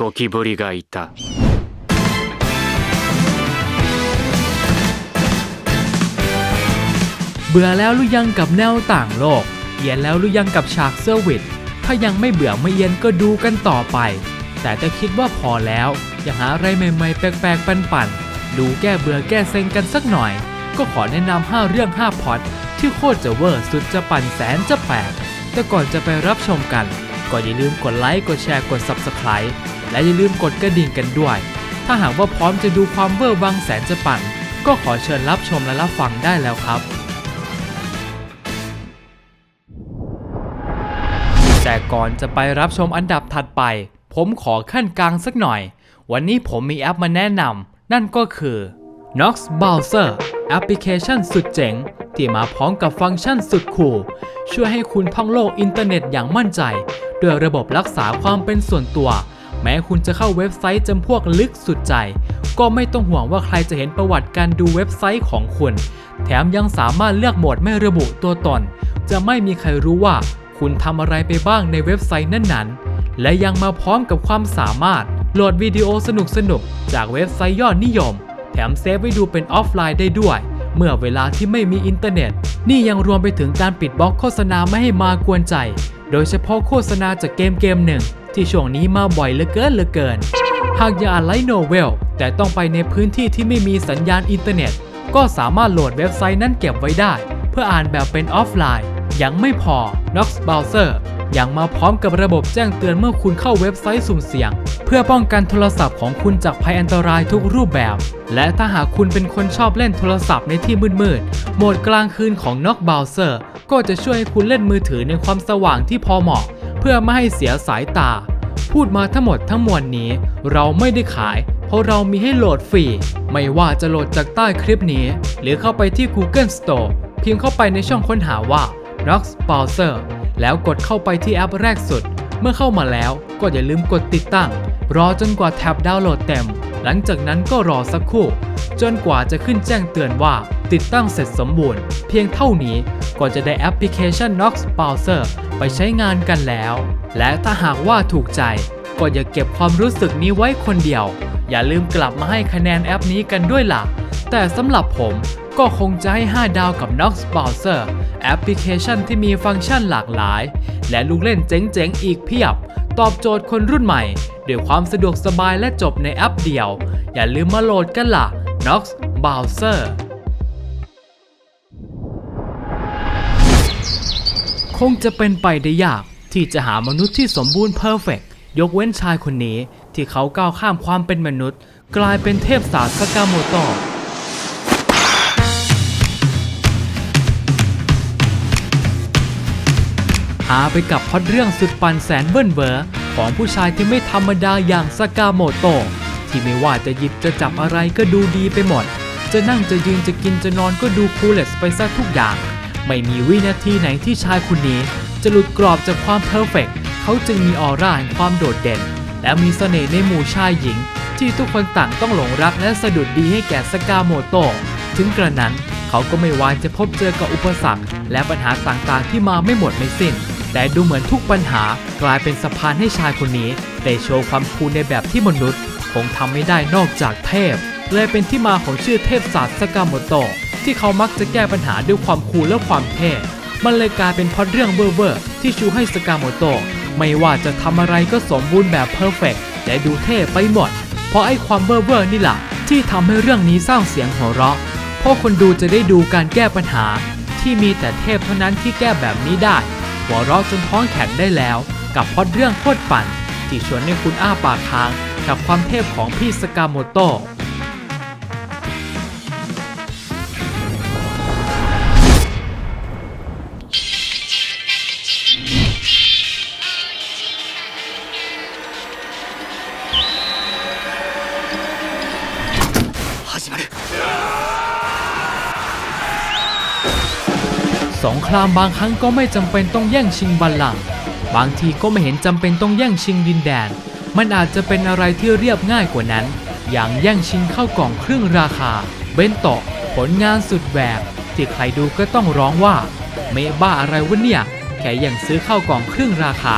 ゴキブリがいた เบื่อแล้วหรือยังกับแนวต่างโลกเอียนแล้วหรือยังกับฉากเซอร์วิสถ้ายังไม่เบื่อไม่เอียนก็ดูกันต่อไป แต่ถ้าคิดว่าพอแล้วอยากหาอะไรใหม่ๆ แปลกๆ ปั่นๆ ดูแก้เบื่อแก้เซ็งกันสักหน่อย ก็ขอแนะนำ5เรื่อง 5พล็อดที่โคตรจะเวอร์สุดจะปั่นแสนจะแปลกแต่ก่อนจะไปรับชมกัน ก็อย่าลืมกดไลค์ กดแชร์ กด Subscribe และอย่าลืมกดกระดิ่งกันด้วย ถ้าหากว่าพร้อมจะดูความเวอร์วังแสนจะปั่น ก็ขอเชิญรับชมและรับฟังได้แล้วครับ แต่ก่อนจะไปรับชมอันดับถัดไป ผมขอขั้นกลางสักหน่อย วันนี้ผมมีแอปมาแนะนำนั่นก็คือ Nox Browser แอปพลิเคชันสุดเจ๋ง ที่มาพร้อมกับฟังก์ชันสุดคูลช่วยให้คุณท่องโลกอินเทอร์เน็ตอย่างมั่นใจ ด้วยระบบรักษาความเป็นส่วนตัว แม้คุณจะเข้าเว็บไซต์จำพวกลึกสุดใจ ก็ไม่ต้องห่วงว่าใครจะเห็นประวัติการดูเว็บไซต์ของคุณ แถมยังสามารถเลือกโหมดไม่ระบุตัวตน จะไม่มีใครรู้ว่าคุณทำอะไรไปบ้างในเว็บไซต์นั้นๆ และยังมาพร้อมกับความสามารถโหลดวิดีโอสนุกๆ จากเว็บไซต์ยอดนิยม แถมเซฟไว้ดูเป็นออฟไลน์ได้ด้วย เมื่อเวลาที่ไม่มีอินเทอร์เน็ต นี่ยังรวมไปถึงการปิดบล็อกโฆษณาไม่ให้มากวนใจ โดยเฉพาะโฆษณาจากเกมเกมหนึ่ง ที่ช่วงนี้มาบ่อยเหลือเกินเหลือเกิน หากอยากอ่านไลท์โนเวลแต่ต้องไปในพื้นที่ที่ไม่มีสัญญาณอินเทอร์เน็ต ก็สามารถโหลดเว็บไซต์นั้นเก็บไว้ได้ เพื่ออ่านแบบเป็นออฟไลน์ ยังไม่พอ Nox Browser ยังมาพร้อมกับระบบแจ้งเตือนเมื่อคุณเข้าเว็บไซต์สุ่มเสี่ยง เพื่อป้องกันโทรศัพท์ของคุณจากภัยอันตรายทุกรูปแบบ และถ้าหากคุณเป็นคนชอบเล่นโทรศัพท์ในที่มืดๆโหมดกลางคืนของ Nox Browser ก็จะช่วยให้คุณเล่นมือถือในความสว่างที่พอเหมาะ เพื่อไม่ให้เสียสายตา พูดมาทั้งหมดทั้งมวลนี้ เราไม่ได้ขาย เพราะเรามีให้โหลดฟรี ไม่ว่าจะโหลดจากใต้คลิปนี้ หรือเข้าไปที่ Google Store พิมพ์เข้าไปในช่องค้นหาว่า r o x Browser แล้วกดเข้าไปที่แอปแรกสุด เมื่อเข้ามาแล้วก็อย่าลืมกดติดตั้ง รอจนกว่าแท็บดาวน์โหลดเต็ม หลังจากนั้นก็รอสักครู่ จนกว่าจะขึ้นแจ้งเตือนว่า ติดตั้งเสร็จสมบูรณ์ เพียงเท่านี้ก็จะได้แอปพลิเคชัน Knox Browser ไปใช้งานกันแล้ว และถ้าหากว่าถูกใจ ก็อย่าเก็บความรู้สึกนี้ไว้คนเดียว อย่าลืมกลับมาให้คะแนนแอปนี้กันด้วยล่ะ แต่สำหรับผมก็คงจะให้ 5 ดาวกับ Knox Browser แอปพลิเคชันที่มีฟังก์ชันหลากหลาย และลูกเล่นเจ๋งๆ อีกเพียบ ตอบโจทย์คนรุ่นใหม่ด้วยความสะดวกสบายและจบในแอปเดียว อย่าลืมมาโหลดกันล่ะ Knox Browser คงจะเป็นไปได้ยากที่จะหามนุษย์ที่สมบูรณ์เพอร์เฟกยกเว้นชายคนนี้ที่เขาก้าวข้ามความเป็นมนุษย์ กลายเป็นเทพศาสตร์สกาโมโตะ หาไปกับพอดเรื่องสุดปันแสนเบิ้ลเบอร์ของผู้ชายที่ไม่ธรรมดาอย่างสกาโมโตะที่ไม่ว่าจะหยิบจะจับอะไรก็ดูดีไปหมด จะนั่งจะยืนจะกินจะนอนก็ดูคูลเลสไปซะทุกอย่าง ไม่มีวินาทีไหนที่ชายคนนี้ จะหลุดกรอบจากความเพอร์เฟกต์เขาจึงมีออร่าแห่งความโดดเด่น และมีเสน่ห์ในหมู่ชายหญิง ที่ทุกคนต่างต้องหลงรักและสะดุดดีให้แก่สกาโมโตะถึงกระนั้นเขาก็ไม่วายจะพบเจอกับอุปสรรค และปัญหาต่างๆที่มาไม่หมดไม่สิ้น แต่ดูเหมือนทุกปัญหากลายเป็นสะพานให้ชายคนนี้ได้โชว์ความคูลในแบบที่มนุษย์ คงทำไม่ได้นอกจากเทพ เลยเป็นที่มาของชื่อเทพศาสตร์สกาโมโตะที่เขามักจะแก้ปัญหาด้วยความคูลและความเท่มันเลยกลายเป็นพอดเรื่องเวอร์เวอร์ที่ชูให้สกาโมโตะไม่ว่าจะทำอะไรก็สมบูรณ์แบบเพอร์เฟกต์และดูเท่ไปหมด เพราะไอ้ความเวอร์เวอร์นี่แหละที่ทำให้เรื่องนี้สร้างเสียงหัวเราะ เพราะคนดูจะได้ดูการแก้ปัญหา ที่มีแต่เทพเท่านั้นที่แก้แบบนี้ได้ หัวเราะจนท้องแข็งได้แล้ว กับพอดเรื่องโคตรปั่น ที่ชวนให้คุณอ้าปากค้าง กับความเทพของพี่สกาโมโต สงครามบางครั้งก็ไม่จำเป็นต้องแย่งชิงบัลลังก์บางทีก็ไม่เห็นจำเป็นต้องแย่งชิงดินแดน มันอาจจะเป็นอะไรที่เรียบง่ายกว่านั้น อย่างแย่งชิงข้าวกล่องเครึ่องราคา เบนโตะผลงานสุดแหวกที่ใครดูก็ต้องร้องว่า เมบ้าอะไรวะเนี่ย แค่อย่างซื้อข้าวกล่องเครึ่องราคา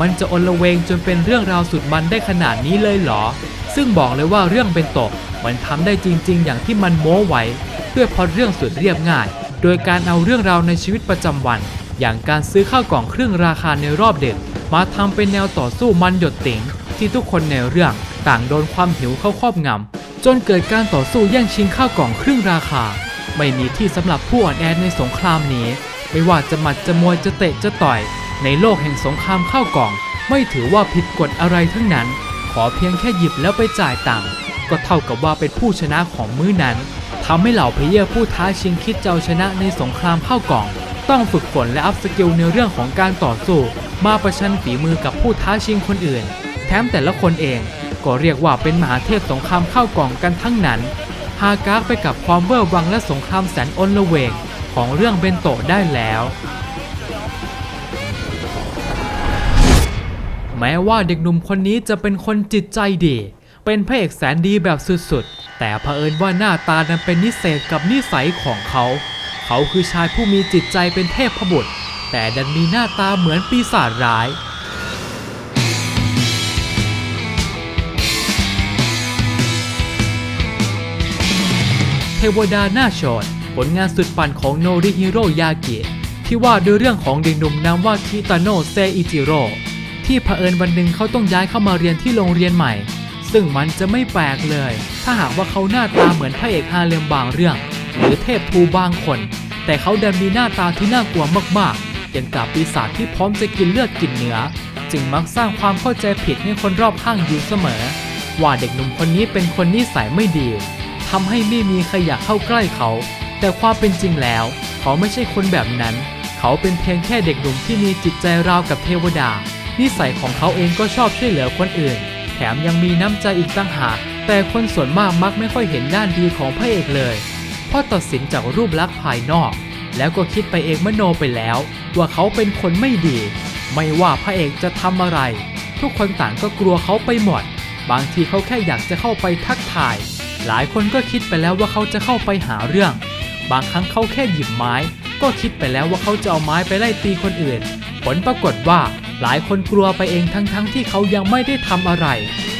มันจะอนละเวงจนเป็นเรื่องราวสุดมันได้ขนาดนี้เลยเหรอ ซึ่งบอกเลยว่าเรื่องเป็นตกมันทำได้จริง ๆ อย่างที่มันโม้ไว้ ด้วยพอเรื่องสุดเรียบง่าย โดยการเอาเรื่องราวในชีวิตประจำวัน อย่างการซื้อข้าวกล่องเครื่องราคาในรอบเด็กมาทำเป็นแนวต่อสู้มันหยดติ๋งที่ทุกคนในเรื่องต่างโดนความหิวเข้าครอบงำจนเกิดการต่อสู้แย่งชิงข้าวกล่องเครื่องราคา ไม่มีที่สำหรับผู้อ่อนแอในสงครามนี้ ไม่ว่าจะหมัดจะมวยจะเตะจะต่อย ในโลกแห่งสงครามข้าวกล่อง ไม่ถือว่าผิดกฎอะไรทั้งนั้น ขอเพียงแค่หยิบแล้วไปจ่ายตังค์ก็เท่ากับว่าเป็นผู้ชนะของมื้อนั้น ทำให้เหล่าเพลเยอร์ผู้ท้าชิงคิดจะเอาชนะในสงครามเข้ากล่อง ต้องฝึกฝนและอัพสกิลในเรื่องของการต่อสู้ มาประชันฝีมือกับผู้ท้าชิงคนอื่น แถมแต่ละคนเองก็เรียกว่าเป็นมหาเทพสงครามเข้ากล่องกันทั้งนั้นฮากากไปกับความเวอร์วังและสงครามแสนอนละเวงของเรื่องเบนโตะได้แล้ว แม้ว่าเด็กหนุ่มคนนี้จะเป็นคนจิตใจดี เป็นพระเอกแสนดีแบบสุดๆ แต่เผอิญว่าหน้าตานั้นเป็นนิสัยกับนิสัยของเขา เขาคือชายผู้มีจิตใจเป็นเทพบุตร แต่ดันมีหน้าตาเหมือนปีศาจร้ายเทวดาหน้าโฉดผลงานสุดปั่นของโนริฮิโร่ยากิที่ว่าด้วยเรื่องของเด็กหนุ่มนามว่าคิตาโนะเซอิจิโร่ที่เผอิญวันหนึ่งเขาต้องย้ายเข้ามาเรียนที่โรงเรียนใหม่ ซึ่งมันจะไม่แปลกเลย ถ้าหากว่าเขาหน้าตาเหมือนพระเอกฮาเลมบางเรื่อง หรือเทพทูบางคน แต่เขาดันมีหน้าตาที่น่ากลัวมากๆอย่างกับปีศาจที่พร้อมจะกินเลือดกินเนื้อ จึงมักสร้างความเข้าใจผิดให้คนรอบข้างอยู่เสมอ ว่าเด็กหนุ่มคนนี้เป็นคนนิสัยไม่ดีทำให้ไม่มีใครอยากเข้าใกล้เขา แต่ความเป็นจริงแล้ว เขาไม่ใช่คนแบบนั้น เขาเป็นเพียงแค่เด็กหนุ่มที่มีจิตใจราวกับเทวดา นิสัยของเขาเองก็ชอบช่วยเหลือคนอื่น มยังมีน้ำใจอีกต่างหากแต่คนส่วนมากมักไม่ค่อยเห็นด้านดีของพระเอกเลย เพราะตัดสินจากรูปลักษณ์ภายนอก แล้วก็คิดไปเองมโนไปแล้ว ว่าเขาเป็นคนไม่ดี ไม่ว่าพระเอกจะทำอะไร ทุกคนต่างก็กลัวเขาไปหมด บางทีเขาแค่อยากจะเข้าไปทักทาย หลายคนก็คิดไปแล้วว่าเขาจะเข้าไปหาเรื่อง บางครั้งเขาแค่หยิบไม้ ก็คิดไปแล้วว่าเขาจะเอาไม้ไปไล่ตีคนอื่น ผลปรากฏว่า หลายคนกลัวไปเองทั้งๆทที่เขายังไม่ได้ทำอะไร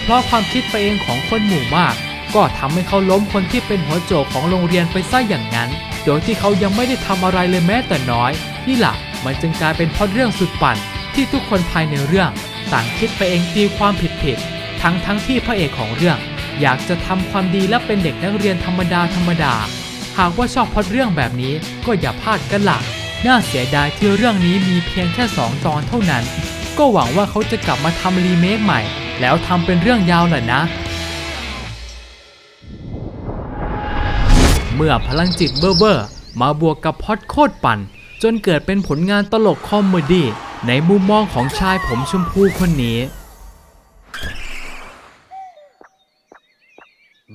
เพราะความคิดไปเองของคนหมู่มาก ก็ทำให้เขาล้มคนที่เป็นหัวโจกของโรงเรียนไปซะอย่างนั้น โดยที่เขายังไม่ได้ทำอะไรเลยแม้แต่น้อย นี่แหละมันจึงกลายเป็นพราะเรื่องสุดปั่นที่ทุกคนภายในเรื่อง ต่างคิดไปเองตีความผิดๆทั้งทั้งๆที่พระเอกของเรื่อง อยากจะทำความดีและเป็นเด็กนักเรียนธรรมดาธรรมดา หากว่าชอบพล็อดเรื่องแบบนี้ก็อย่าพลาดกันละ น่าเสียดายที่เรื่องนี้มีเพียงแค่ 2 ตอนเท่านั้น ก็หวังว่าเขาจะกลับมาทำรีเมคใหม่ แล้วทำเป็นเรื่องยาวแหละนะ เมื่อพลังจิตเบอร์เบอร์มาบวกกับพล็อดโคตรปั่น จนเกิดเป็นผลงานตลกคอมเมดี้ในมุมมองของชายผมชมพูคนนี้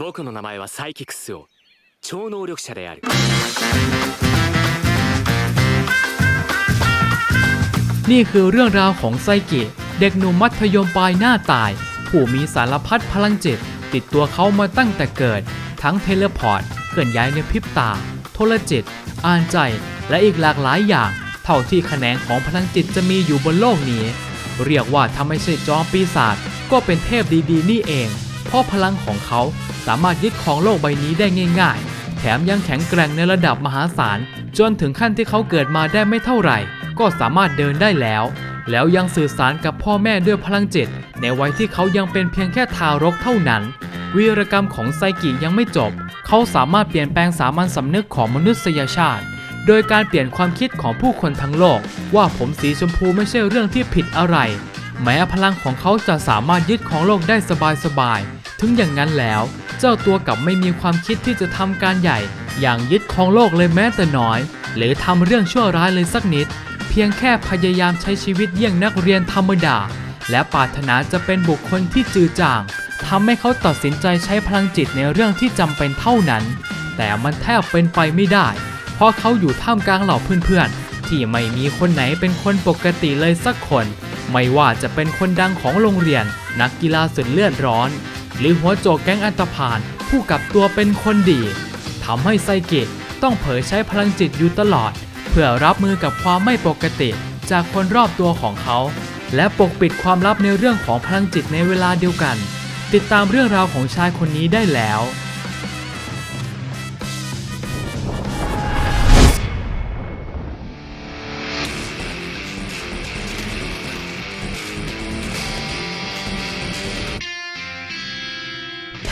僕の名前はサイキックス王超能力者である นี่คือเรื่องราวของไซกิเด็กหนุ่มมัธยมปลายหน้าตาย ผู้มีสารพัดพลังจิต ติดตัวเขามาตั้งแต่เกิด ทั้งเทเลพอร์ตเคลื่อนย้ายในพริบตา โทรจิต อ่านใจ และอีกหลากหลายอย่าง เท่าที่แขนงของพลังจิตจะมีอยู่บนโลกนี้ เรียกว่าถ้าไม่ใช่จอมปีศาจก็เป็นเทพดีๆ นี่เอง เพราะพลังของเขาสามารถยึดครองโลกใบนี้ได้ง่าย ๆ มยังแข็งแกร่งในระดับมหาศาล จนถึงขั้นที่เขาเกิดมาได้ไม่เท่าไหร่ ก็สามารถเดินได้แล้ว แล้วยังสื่อสารกับพ่อแม่ด้วยพลังจิต ในวัยที่เขายังเป็นเพียงแค่ทารกเท่านั้น วีรกรรมของไซกิยังไม่จบ เขาสามารถเปลี่ยนแปลงสามัญสำนึกของมนุษยชาติ โดยการเปลี่ยนความคิดของผู้คนทั้งโลก ว่าผมสีชมพูไม่ใช่เรื่องที่ผิดอะไร แม้พลังของเขาจะสามารถยึดของโลกได้สบายๆ ถึงอย่างนั้นแล้ว เจ้าตัวกลับไม่มีความคิดที่จะทำการใหญ่ อย่างยึดของโลกเลยแม้แต่น้อย หรือทำเรื่องชั่วร้ายเลยสักนิด เพียงแค่พยายามใช้ชีวิตเยี่ยงนักเรียนธรรมดา และปรารถนาจะเป็นบุคคลที่จือจางทำให้เขาตัดสินใจใช้พลังจิตในเรื่องที่จำเป็นเท่านั้น แต่มันแทบเป็นไปไม่ได้ เพราะเขาอยู่ท่ามกลางเหล่าเพื่อนๆ ที่ไม่มีคนไหนเป็นคนปกติเลยสักคน ไม่ว่าจะเป็นคนดังของโรงเรียน นักกีฬาสุดเลือดร้อน หรือหัวโจกแก๊งอันตพานผู้กลับตัวเป็นคนดีทำให้ไซเกตต้องเผยใช้พลังจิตอยู่ตลอด เพื่อรับมือกับความไม่ปกติจากคนรอบตัวของเขา และปกปิดความลับในเรื่องของพลังจิตในเวลาเดียวกัน ติดตามเรื่องราวของชายคนนี้ได้แล้ว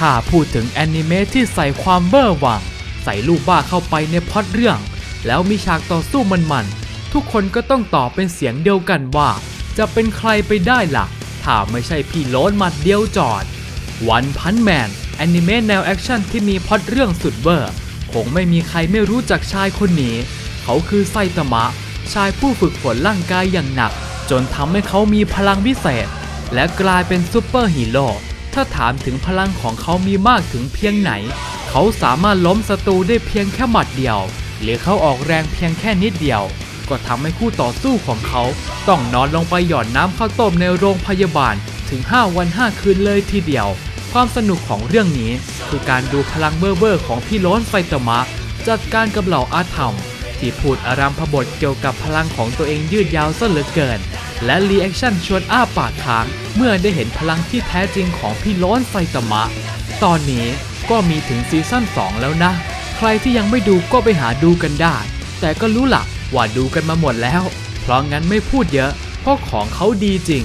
ถ้าพูดถึงแอนิเมะที่ใส่ความเบอร์หวัง ใส่ลูกบ้าเข้าไปในพอดเรื่อง แล้วมีฉากต่อสู้มันๆ ทุกคนก็ต้องตอบเป็นเสียงเดียวกันว่า จะเป็นใครไปได้ล่ะ ถ้าไม่ใช่พี่โล้นมัดเดียวจอด วันพันแมนแอนิเมะแนวแอคชั่นที่มีพอดเรื่องสุดเบอร์คงไม่มีใครไม่รู้จักชายคนนี้ เขาคือไซตามะ ชายผู้ฝึกฝนร่างกายอย่างหนัก จนทำให้เขามีพลังพิเศษ และกลายเป็นซูเปอร์ฮีโร่ ถ้าถามถึงพลังของเขามีมากถึงเพียงไหน เขาสามารถล้มศัตรูได้เพียงแค่หมัดเดียว หรือเขาออกแรงเพียงแค่นิดเดียว ก็ทำให้คู่ต่อสู้ของเขา ต้องนอนลงไปหย่อนน้ำข้าวต้มในโรงพยาบาลถึง 5 วัน 5 คืนเลยทีเดียว ความสนุกของเรื่องนี้ คือการดูพลังเบ้อเบ้อๆของพี่ล้นไฟตมะ จัดการกับเหล่าอาธรรมที่พูดอารามพบทเกี่ยวกับพลังของตัวเองยืดยาวซะเหลือเกิน และรีแอคชั่นชวนอ้าปากค้างเมื่อได้เห็นพลังที่แท้จริงของพี่ล้นไซตามะ ตอนนี้ก็มีถึงซีซั่น2 แล้วนะ ใครที่ยังไม่ดูก็ไปหาดูกันได้ แต่ก็รู้หลักว่าดูกันมาหมดแล้ว เพราะงั้นไม่พูดเยอะ เพราะของเขาดีจริง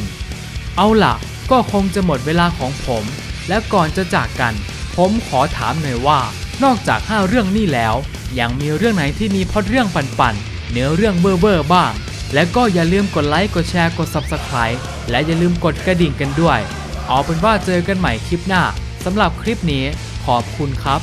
เอาล่ะ ก็คงจะหมดเวลาของผม และก่อนจะจากกัน ผมขอถามหน่อยว่า นอกจาก 5 เรื่องนี้แล้ว ยังมีเรื่องไหนที่มีพอดเรื่องปันๆเนื้อเรื่องเบ้อๆบ้าง และก็อย่าลืมกดไลค์กดแชร์กด Subscribe และอย่าลืมกดกระดิ่งกันด้วย เอาเป็นว่าเจอกันใหม่คลิปหน้าสำหรับคลิปนี้ขอบคุณครับ